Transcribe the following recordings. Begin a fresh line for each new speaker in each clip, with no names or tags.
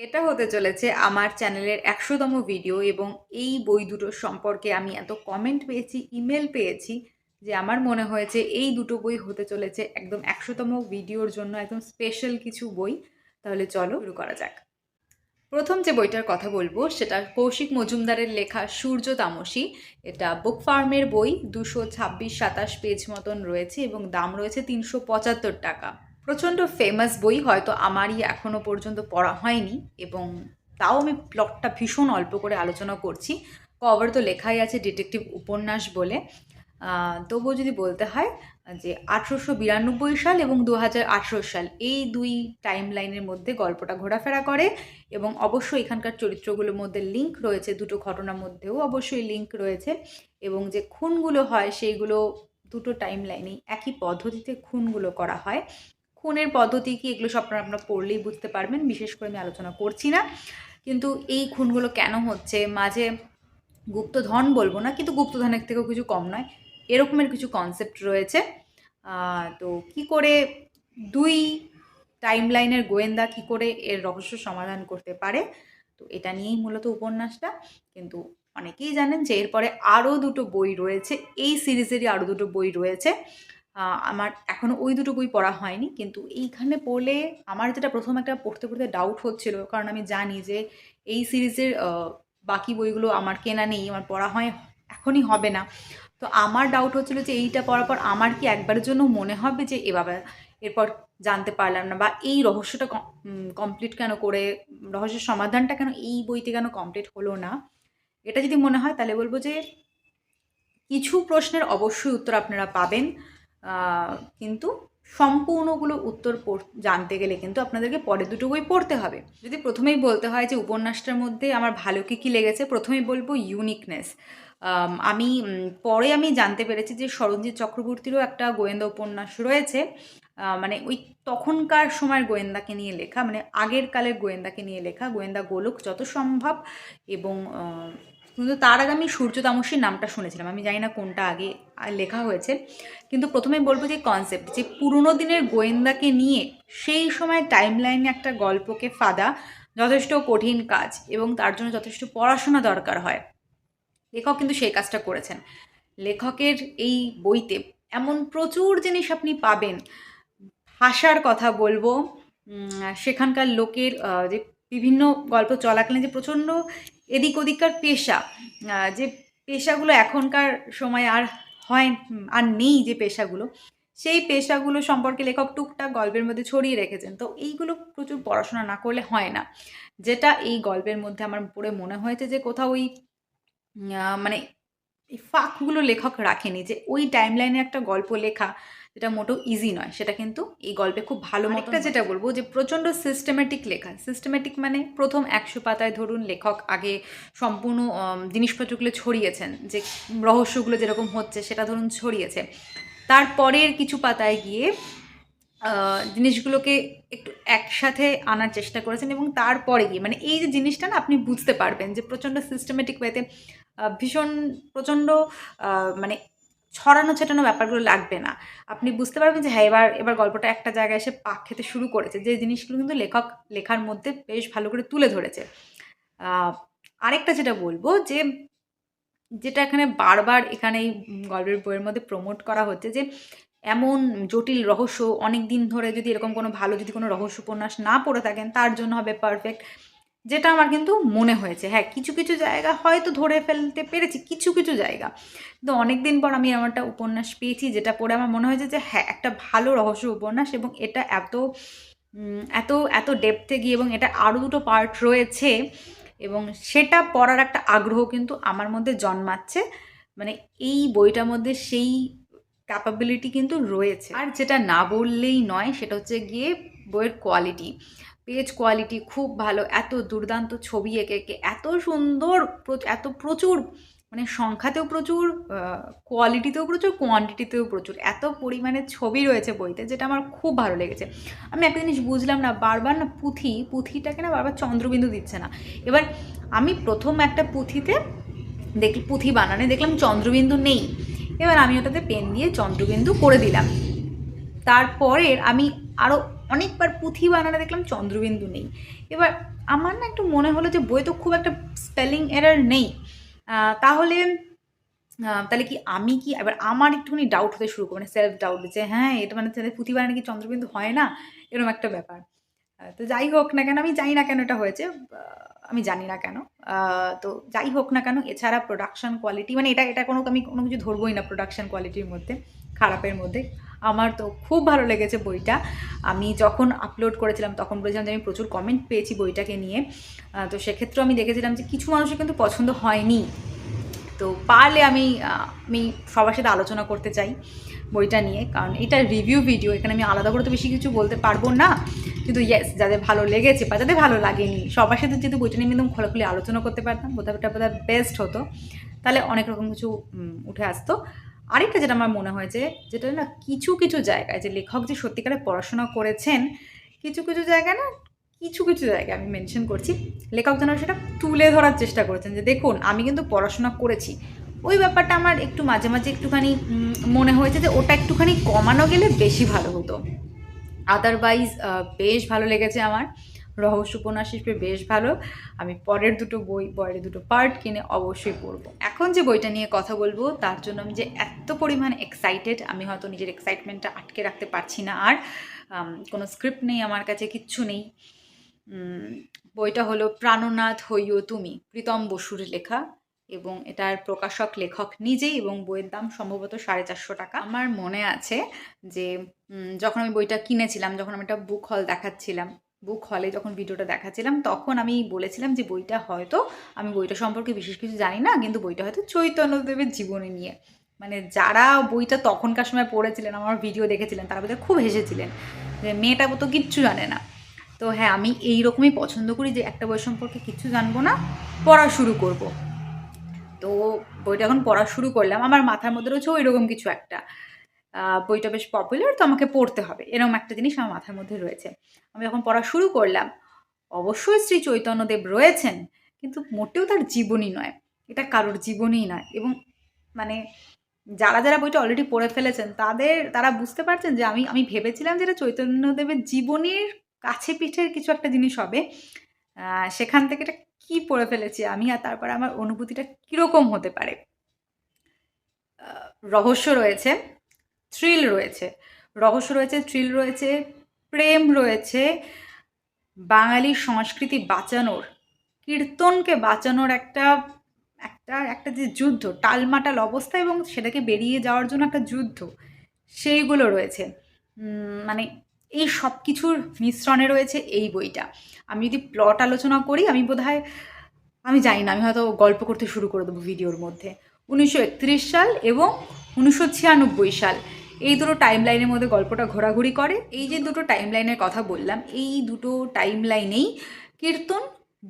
এটা হতে চলেছে আমার চ্যানেলের একশোতম ভিডিও এবং এই বই দুটোর সম্পর্কে আমি এত কমেন্ট পেয়েছি ইমেল পেয়েছি যে আমার মনে হয়েছে এই দুটো বই হতে চলেছে একদম একশোতম ভিডিওর জন্য একদম স্পেশাল কিছু বই। তাহলে চলো শুরু করা যাক। প্রথম যে বইটার কথা বলব সেটা কৌশিক মজুমদারের লেখা সূর্য তামসী। এটা বুক ফার্মের বই, দুশো ছাব্বিশ সাতাশ পেজ মতন রয়েছে এবং দাম রয়েছে তিনশো পঁচাত্তর টাকা। প্রচণ্ড ফেমাস বই হয়তো আমারই এখনও পর্যন্ত পড়া হয়নি এবং তাও আমি প্লটটা ভীষণ অল্প করে আলোচনা করছি। কভার তো লেখাই আছে ডিটেকটিভ উপন্যাস বলে। তবুও যদি বলতে হয় যে আঠেরোশো বিরানব্বই সাল এবং দু হাজার আঠেরো সাল এই দুই টাইম লাইনের মধ্যে গল্পটা ঘোরাফেরা করে এবং অবশ্যই এখানকার চরিত্রগুলোর মধ্যে লিঙ্ক রয়েছে, দুটো ঘটনার মধ্যেও অবশ্যই লিঙ্ক রয়েছে এবং যে খুনগুলো হয় সেইগুলো দুটো টাইম লাইনেই একই পদ্ধতিতে খুনগুলো করা হয়। খুনের পদ্ধতি কি, এগুলো সব আপনারা পড়লেই বুঝতে পারবেন। বিশেষ করে আমি আলোচনা করছি না। কিন্তু এই খুনগুলো কেন হচ্ছে? মাঝে গুপ্তধন বলব না, কিন্তু গুপ্তধনের থেকেও কিছু কম নয়। এরকমের কিছু কনসেপ্ট রয়েছে। তো কি করে দুই টাইম লাইনের গোয়েন্দা কি করে এর রহস্য সমাধান করতে পারে? তো এটা নিয়েই মূলত উপন্যাসটা। কিন্তু অনেকেই জানেন যে এরপরে আরও দুটো বই রয়েছে। এই সিরিজেরই আরও দুটো বই রয়েছে। আমার এখনও ওই দুটো বই পড়া হয়নি। কিন্তু এইখানে পড়লে আমার যেটা প্রথম একটা পড়তে পড়তে ডাউট হচ্ছিল। কারণ আমি জানি যে এই সিরিজের বাকি বইগুলো আমার কেনা নেই, আমার পড়া হয়, এখনই হবে না। তো আমার ডাউট হচ্ছিল যে এইটা পড়ার পর আমার কি একবারের জন্য মনে হবে যে এ বাবা, এরপর জানতে পারলাম না? বা এই রহস্যটা কমপ্লিট কেন করে, রহস্যের সমাধানটা কেন এই বইতে কেন কমপ্লিট হলো না? এটা যদি মনে হয় তাহলে বলব যে কিছু প্রশ্নের অবশ্যই উত্তর আপনারা পাবেন। কিন্তু সম্পূর্ণগুলো উত্তর জানতে গেলে কিন্তু আপনাদেরকে পরে দুটো বই পড়তে হবে। যদি প্রথমেই বলতে হয় যে উপন্যাসটার মধ্যে আমার ভালো কী কী লেগেছে, প্রথমেই বলব ইউনিকনেস আমি পরে আমি জানতে পেরেছি যে সরঞ্জিৎ চক্রবর্তীরও একটা গোয়েন্দা উপন্যাস রয়েছে। মানে ওই তখনকার সময়ের গোয়েন্দাকে নিয়ে লেখা মানে আগের কালের গোয়েন্দাকে নিয়ে লেখা, গোয়েন্দা গোলক যত সম্ভব এবং কিন্তু তার আগে আমি সূর্য তামসীর নামটা শুনেছিলাম। আমি জানি না কোনটা আগে লেখা হয়েছে। কিন্তু প্রথমে বলব যে কনসেপ্ট যে পুরনো দিনের গোয়েন্দাকে নিয়ে সেই সময় টাইম লাইনে একটা গল্পকে ফাদা যথেষ্ট কঠিন কাজ এবং তার জন্য যথেষ্ট পড়াশোনা দরকার হয়। লেখক কিন্তু সেই কাজটা করেছেন। লেখকের এই বইতে এমন প্রচুর জিনিস আপনি পাবেন। ভাষার কথা বলব সেখানকার লোকের যে বিভিন্ন গল্প চলাকালীন যে প্রচণ্ড এদিক ওদিককার পেশা যে পেশাগুলো এখনকার সময় আর হয় আর নেই যে পেশাগুলো, সেই পেশাগুলো সম্পর্কে লেখক টুকটাক গল্পের মধ্যে ছড়িয়ে রেখেছেন। তো এইগুলো প্রচুর পড়াশোনা না করলে হয় না। যেটা এই গল্পের মধ্যে আমার পড়ে মনে হয়েছে যে কোথাও ওই মানে এই ফাঁকগুলো লেখক রাখেনি যে ওই টাইম লাইনে একটা গল্প লেখা যেটা মোটেও ইজি নয় সেটা কিন্তু এই গল্পে খুব ভালো একটা যেটা বলব যে প্রচণ্ড সিস্টেমেটিক লেখা। সিস্টেমেটিক মানে প্রথম একশো পাতায় ধরুন লেখক আগে সম্পূর্ণ জিনিসপত্রগুলো ছড়িয়েছেন যে রহস্যগুলো যেরকম হচ্ছে সেটা ধরুন ছড়িয়েছে। তারপরের কিছু পাতায় গিয়ে জিনিসগুলোকে একটু একসাথে আনার চেষ্টা করেছেন এবং তারপরে গিয়ে মানে এই যে জিনিসটা না আপনি বুঝতে পারবেন যে প্রচণ্ড সিস্টেমেটিক ওয়েতে ভীষণ প্রচণ্ড মানে ছড়ানো ছেটানো ব্যাপারগুলো লাগবে না। আপনি বুঝতে পারবেন যে হ্যাঁ এবার এবার গল্পটা একটা জায়গায় এসে পাক খেতে শুরু করেছে। যে জিনিসগুলো কিন্তু লেখক, লেখার মধ্যে বেশ ভালো করে তুলে ধরেছে। আরেকটা যেটা বলব যে, যেটা এখানে বারবার এখানে এই গল্পের বইয়ের মধ্যে প্রমোট করা হচ্ছে যে, এমন জটিল রহস্য অনেক দিন ধরে যদি এরকম কোনো ভালো যদি কোনো রহস্য উপন্যাস না পড়ে থাকেন, তার জন্য হবে পারফেক্ট যেটা আমার কিন্তু মনে হয়েছে। হ্যাঁ কিছু কিছু জায়গা হয়তো ধরে ফেলতে পেরেছি, কিছু কিছু জায়গা। কিন্তু অনেক দিন পর আমি একটা উপন্যাস পেয়েছি, যেটা পড়ে আমার মনে হয়েছে যে হ্যাঁ একটা ভালো রহস্য উপন্যাস এবং এটা এত এত এত ডেপথে গিয়ে এবং এটা আরও দুটো পার্ট রয়েছে এবং সেটা পড়ার একটা আগ্রহ কিন্তু আমার মধ্যে জন্মাচ্ছে। মানে এই বইটার মধ্যে সেই ক্যাপাবিলিটি কিন্তু রয়েছে। আর যেটা না বললেই নয়, সেটা হচ্ছে গিয়ে বইয়ের কোয়ালিটি পেজ কোয়ালিটি খুব ভালো, এত দুর্দান্ত ছবি এঁকে এঁকে, এত সুন্দর এত প্রচুর মানে সংখ্যাতেও প্রচুর কোয়ালিটিতেও প্রচুর কোয়ান্টিটিতেও প্রচুর, এত পরিমাণে ছবি রয়েছে বইতে যেটা আমার খুব ভালো লেগেছে। আমি একটা জিনিস বুঝলাম না, বারবার না পুঁথি, পুঁথিটাকে না বারবার চন্দ্রবিন্দু দিচ্ছে না। এবার আমি প্রথম একটা পুঁথিতে দেখ, পুঁথি বানানে দেখলাম চন্দ্রবিন্দু নেই। এবার আমি ওটাতে পেন দিয়ে চন্দ্রবিন্দু করে দিলাম। তারপরের আমি আরও অনেকবার পুঁথি বানানো দেখলাম চন্দ্রবিন্দু নেই। এবার আমার না একটু মনে হলো যে বই তো খুব একটা স্পেলিং এরার নেই। তাহলে তাহলে কি আমি কি, এবার আমার একটুখানি ডাউট হতে শুরু করে মানে সেলফ ডাউট যে হ্যাঁ এটা মানে তাদের পুঁথি বানানো কি চন্দ্রবিন্দু হয় না? এরকম একটা ব্যাপার। তো যাই হোক না কেন, আমি জানি না কেন এটা হয়েছে আমি জানি না কেন। তো যাই হোক না কেন, এছাড়া প্রোডাকশন কোয়ালিটি মানে এটা এটা কোনো, আমি কোনো কিছু ধরবোই না প্রোডাকশন কোয়ালিটির মধ্যে। খারাপের মধ্যে। আমার তো খুব ভালো লেগেছে বইটা। আমি যখন আপলোড করেছিলাম, তখন বলেছিলাম যে আমি প্রচুর কমেন্ট পেয়েছি বইটাকে নিয়ে। তো সেক্ষেত্রেও আমি দেখেছিলাম যে কিছু মানুষের কিন্তু পছন্দ হয়নি। তো পারলে আমি আমি সবার সাথে আলোচনা করতে চাই বইটা নিয়ে। কারণ এটা রিভিউ ভিডিও এখানে আমি আলাদা করে তো বেশি কিছু বলতে পারব না। কিন্তু ইয়েস যাদের ভালো লেগেছে বা যাদের ভালো লাগেনি, সবার সাথে যেহেতু বইটা নিয়ে একদম খোলাখুলি আলোচনা করতে পারতাম, বোধহয় বেস্ট হতো। তাহলে অনেক রকম কিছু উঠে আসতো। আরেকটা যেটা আমার মনে হয় যে, যেটা না কিছু কিছু জায়গায় যে লেখক যে সত্যিকারে পড়াশোনা করেছেন, কিছু কিছু জায়গায় না, কিছু কিছু জায়গায় আমি মেনশন করছি, লেখক যেন সেটা তুলে ধরার চেষ্টা করেছেন যে দেখুন, আমি কিন্তু পড়াশোনা করেছি। ওই ব্যাপারটা আমার একটু মাঝে মাঝে একটুখানি মনে হয়েছে যে ওটা একটুখানি কমানো গেলে বেশি ভালো হতো। আদারওয়াইজ বেশ ভালো লেগেছে আমার। রহস্য উপন্যাস হিসেবে বেশ ভালো। আমি পরের দুটো বই, পরের দুটো পার্ট কিনে অবশ্যই পড়ব। এখন যে বইটা নিয়ে কথা বলব, তার জন্য আমি যে এত পরিমাণ এক্সাইটেড আমি হয়তো নিজের এক্সাইটমেন্টটা আটকে রাখতে পারছি না আর কোনো স্ক্রিপ্ট নেই আমার কাছে, কিচ্ছু নেই। বইটা হলো প্রাণনাথ হইও তুমি, প্রীতম বসুর লেখা এবং এটার প্রকাশক, লেখক নিজেই এবং বইয়ের দাম সম্ভবত সাড়ে চারশো টাকা। আমার মনে আছে যে যখন আমি বইটা কিনেছিলাম, যখন আমি একটা বুক হল দেখাচ্ছিলাম বুক হলে যখন ভিডিওটা দেখাচ্ছিলাম, তখন আমি বলেছিলাম যে বইটা হয়তো, আমি বইটা সম্পর্কে বিশেষ কিছু জানি না, কিন্তু বইটা হয়তো চৈতন্যদেবের জীবনী নিয়ে। মানে যারা বইটা তখনকার সময় পড়েছিলেন, আমার ভিডিও দেখেছিলেন, তারা বোধহয় খুব হেসেছিলেন যে মেয়েটা তো কিচ্ছু জানে না। তো হ্যাঁ আমি এই রকমই পছন্দ করি যে একটা বই সম্পর্কে কিচ্ছু জানব না, পড়া শুরু করব। তো বইটা এখন পড়া শুরু করলাম, আমার মাথার মধ্যে রয়েছে ওই রকম কিছু একটা। বইটা বেশ পপুলার তো আমাকে পড়তে হবে। এরকম একটা জিনিস আমার মাথার মধ্যে রয়েছে। আমি যখন পড়া শুরু করলাম, অবশ্যই শ্রী চৈতন্যদেব রয়েছেন, কিন্তু মোটেও তার জীবনী নয়। এটা কারোর জীবনীই নয়। এবং মানে যারা যারা বইটা অলরেডি পড়ে ফেলেছেন, তাদের, তারা বুঝতে পারছেন যে আমি আমি ভেবেছিলাম যে এটা চৈতন্যদেবের জীবনীর কাছে পিঠের কিছু একটা জিনিস হবে। সেখান থেকে এটা কী পড়ে ফেলেছি আমি আর তারপরে আমার অনুভূতিটা কীরকম হতে পারে? রহস্য রয়েছে। থ্রিল রয়েছে। রহস্য রয়েছে, থ্রিল রয়েছে, প্রেম রয়েছে, বাঙালি সংস্কৃতি বাঁচানোর, কীর্তনকে বাঁচানোর একটা একটা একটা যে যুদ্ধ, টালমাটাল অবস্থা এবং সেটাকে বেরিয়ে যাওয়ার জন্য একটা যুদ্ধ, সেইগুলো রয়েছে। মানে এই সব কিছুর মিশ্রণে রয়েছে এই বইটা। আমি যদি প্লট আলোচনা করি, আমি বোধহয়, আমি জানি না, আমি হয়তো গল্প করতে শুরু করে দেবো ভিডিওর মধ্যে। উনিশশো একত্রিশ সাল এবং উনিশশো ছিয়ানব্বই সাল। এই দুটো টাইম লাইনের মধ্যে গল্পটা ঘোরাঘুরি করে। এই যে দুটো টাইম লাইনের কথা বললাম, এই দুটো টাইম লাইনেই কীর্তন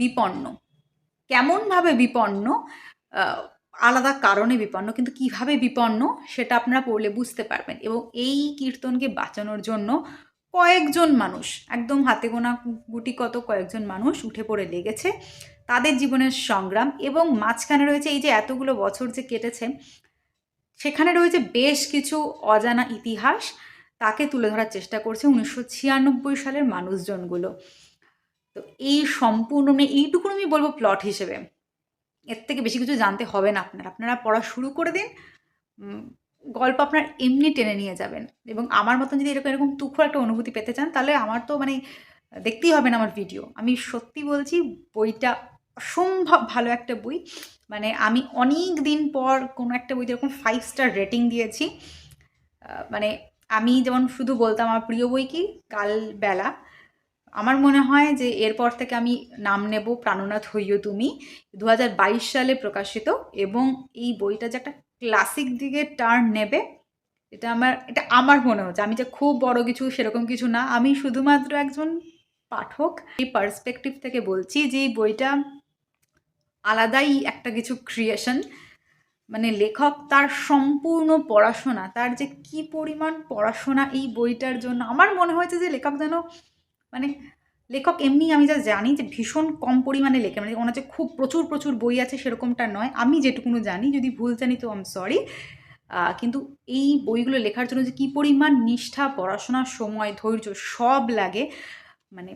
বিপন্ন। কেমনভাবে বিপন্ন? আলাদা কারণে বিপন্ন, কিন্তু কীভাবে বিপন্ন সেটা আপনারা পড়লে বুঝতে পারবেন। এবং এই কীর্তনকে বাঁচানোর জন্য কয়েকজন মানুষ, একদম হাতে গোনা গুটি কত কয়েকজন মানুষ উঠে পড়ে লেগেছে। তাদের জীবনের সংগ্রাম এবং মাঝখানে রয়েছে এই যে এতগুলো বছর যে কেটেছে সেখানে রয়েছে বেশ কিছু অজানা ইতিহাস। তাকে তুলে ধরার চেষ্টা করছে উনিশশো ছিয়ানব্বই সালের মানুষজনগুলো। তো এই সম্পূর্ণ মানে এইটুকু আমি বলব প্লট হিসেবে। এর থেকে বেশি কিছু জানতে হবে না আপনার। আপনারা পড়া শুরু করে দিন। গল্প আপনার এমনি টেনে নিয়ে যাবেন। এবং আমার মতন যদি এরকম এরকম তুখো একটা অনুভূতি পেতে চান, তাহলে আমার তো মানে দেখতেই হবে না আমার ভিডিও আমি সত্যি বলছি, বইটা অসম্ভব ভালো একটা বই। মানে আমি অনেক দিন পর কোনো একটা বইতে এরকম ফাইভ স্টার রেটিং দিয়েছি। মানে আমি যেমন শুধু বলতাম আমার প্রিয় বই কি? কালবেলা। আমার মনে হয় যে এরপর থেকে আমি নাম নেব প্রাণনাথ হইও তুমি দু হাজার বাইশ সালে প্রকাশিত এবং এই বইটা যে একটা ক্লাসিক দিকে টার্ন নেবে, এটা আমার এটা আমার মনে হচ্ছে। আমি যে খুব বড় কিছু সেরকম কিছু না। আমি শুধুমাত্র একজন পাঠক। এই পার্সপেক্টিভ থেকে বলছি যে এই বইটা আলাদাই একটা কিছু ক্রিয়েশন মানে লেখক তার সম্পূর্ণ পড়াশোনা, তার যে কি পরিমাণ পড়াশোনা এই বইটার জন্য, আমার মনে হয়েছে যে লেখক যেন মানে লেখক এমনি আমি যা জানি যে ভীষণ কম পরিমাণে লেখে মানে ওনার যে খুব প্রচুর প্রচুর বই আছে সেরকমটা নয়, আমি যেটুকুনো জানি, যদি ভুল জানি তো আম সরি কিন্তু এই বইগুলো লেখার জন্য যে কী পরিমাণ নিষ্ঠা পড়াশোনার সময়, ধৈর্য সব লাগে মানে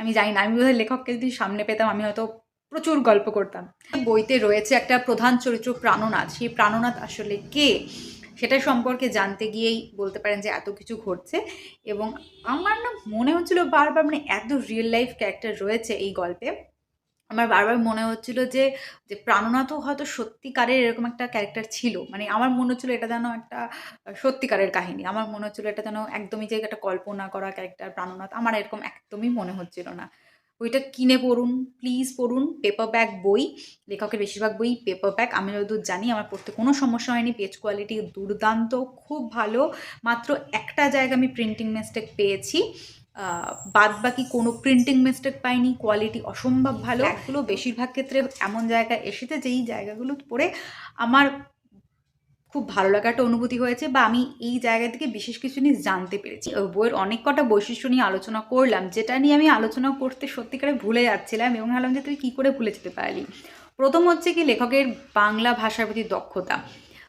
আমি জানি না, আমি বোধহয় লেখককে যদি সামনে পেতাম, আমি হয়তো প্রচুর গল্প করতাম। বইতে রয়েছে একটা প্রধান চরিত্র প্রাণনাথ। সেই প্রাণনাথ আসলে কে? সেটা সম্পর্কে জানতে গিয়েই বলতে পারেন যে এত কিছু ঘটছে এবং আমার না মনে হচ্ছিল বারবার মানে এত রিয়েল লাইফ ক্যারেক্টার রয়েছে এই গল্পে। আমার বারবার মনে হচ্ছিল যে যে প্রাণনাথও হয়তো সত্যিকারের এরকম একটা ক্যারেক্টার ছিল। মানে আমার মনে হচ্ছিল এটা যেন একটা সত্যিকারের কাহিনী। আমার মনে হচ্ছিল এটা যেন একদমই যে একটা কল্পনা করা ক্যারেক্টার প্রাণনাথ। আমার এরকম একদমই মনে হচ্ছিল না। বইটা কিনে পড়ুন প্লিজ পড়ুন পেপার ব্যাক বই লেখকের বেশিরভাগ বই পেপার ব্যাক আমি যতদূর জানি আমার পড়তে কোনো সমস্যা হয়নি পেজ কোয়ালিটি দুর্দান্ত খুব ভালো মাত্র একটা জায়গা আমি প্রিন্টিং মিস্টেক পেয়েছি বাদ বাকি কোনো প্রিন্টিং মিস্টেক পাইনি কোয়ালিটি অসম্ভব ভালো এগুলো বেশিরভাগ ক্ষেত্রে এমন জায়গায় এসেছে যেই জায়গাগুলো পড়ে আমার খুব ভালো লাগা একটা অনুভূতি হয়েছে বা আমি এই জায়গা থেকে বিশেষ কিছু জিনিস জানতে পেরেছি। ও বইয়ের অনেক কটা বৈশিষ্ট্য নিয়ে আলোচনা করলাম, যেটা নিয়ে আমি আলোচনা করতে সত্যিকারে ভুলে যাচ্ছিলাম এবং ভাবলাম যে তুই কী করে ভুলে যেতে পারলি? প্রথম হচ্ছে কি লেখকের বাংলা ভাষার প্রতি দক্ষতা।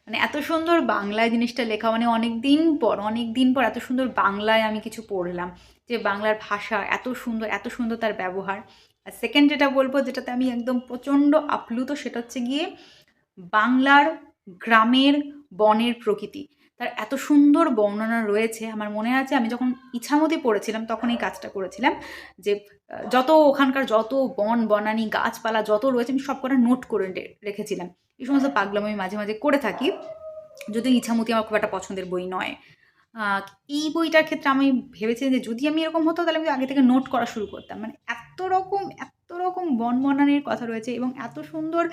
মানে এত সুন্দর বাংলায় জিনিসটা লেখা মানে অনেক দিন পর অনেক দিন পর এত সুন্দর বাংলায় আমি কিছু পড়লাম, যে বাংলার ভাষা এত সুন্দর এত সুন্দর তার ব্যবহার। আর সেকেন্ড যেটা বলব, যেটাতে আমি একদম প্রচণ্ড আপ্লুত, সেটা হচ্ছে গিয়ে বাংলার গ্রামের বনের প্রকৃতি। তার এত সুন্দর বর্ণনা রয়েছে, আমার মনে আছে, আমি যখন ইছামতি পড়েছিলাম, তখন এই কাজটা করেছিলাম, যে যত ওখানকার যত বন, বনানি, গাছপালা যত রয়েছে, আমি সব কটা নোট করে রেখেছিলাম। এই সমস্ত পাগলাম আমি মাঝে মাঝে করে থাকি, যদিও ইছামতি আমার খুব একটা পছন্দের বই নয়। এই বইটার ক্ষেত্রে আমি ভেবেছি যে, যদি আমি এরকম হতো, তাহলে আমি আগে থেকে নোট করা শুরু করতাম। মানে এত রকম, এত রকম বন বনানির কথা রয়েছে এবং এত সুন্দর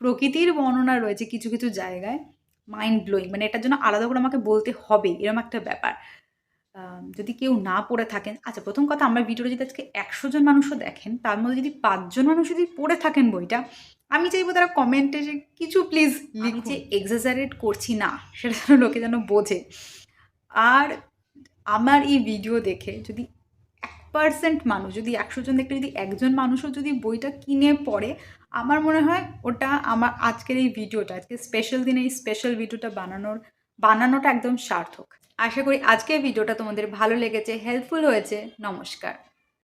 প্রকৃতির বর্ণনা রয়েছে কিছু কিছু জায়গায়। মাইন্ড ব্লোয়িং মানে এটার জন্য আলাদা করে আমাকে বলতে হবে এরকম একটা ব্যাপার। যদি কেউ না পড়ে থাকেন আচ্ছা প্রথম কথা আমার ভিডিওটা যদি আজকে একশো জন মানুষও দেখেন তার মধ্যে যদি পাঁচজন মানুষ যদি পড়ে থাকেন বইটা আমি চাইব তারা কমেন্টে যে কিছু প্লিজ যে এক্সাজারেট করছি না সেটা যেন লোকে যেন বোঝে। আর আমার এই ভিডিও দেখে যদি পার্সেন্ট মানুষ, যদি একশো জন দেখতে যদি একজন মানুষও যদি বইটা কিনে পড়ে, আমার মনে হয় ওটা আমার আজকের এই ভিডিওটা আজকে স্পেশাল দিনে এই স্পেশাল ভিডিওটা বানানোর, বানানোটা একদম সার্থক। আশা করি আজকের ভিডিওটা তোমাদের ভালো লেগেছে হেল্পফুল হয়েছে। নমস্কার।